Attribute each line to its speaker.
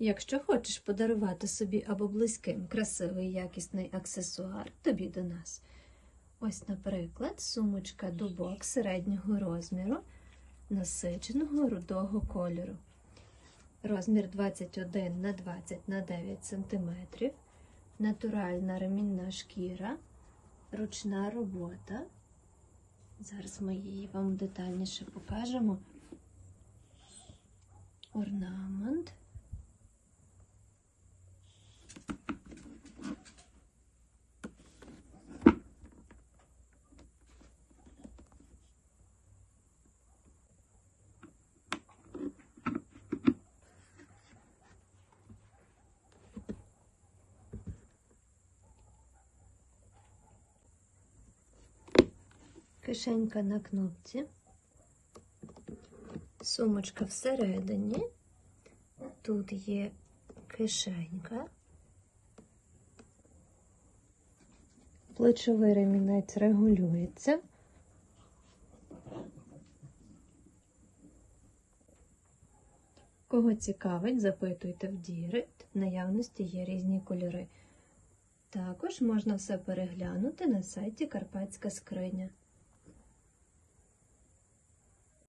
Speaker 1: Якщо хочеш подарувати собі або близьким красивий якісний аксесуар, тобі до нас. Ось, наприклад, сумочка дубок середнього розміру, насиченого рудого кольору. Розмір 21 на 20 на 9 см, натуральна ремінна шкіра, ручна робота. Зараз ми її вам детальніше покажемо. Орнамент. Кишенька на кнопці, сумочка всередині, тут є кишенька, плечовий ремінець регулюється. Кого цікавить, запитуйте в Дірект, в наявності є різні кольори. Також можна все переглянути на сайті Карпатська скриня.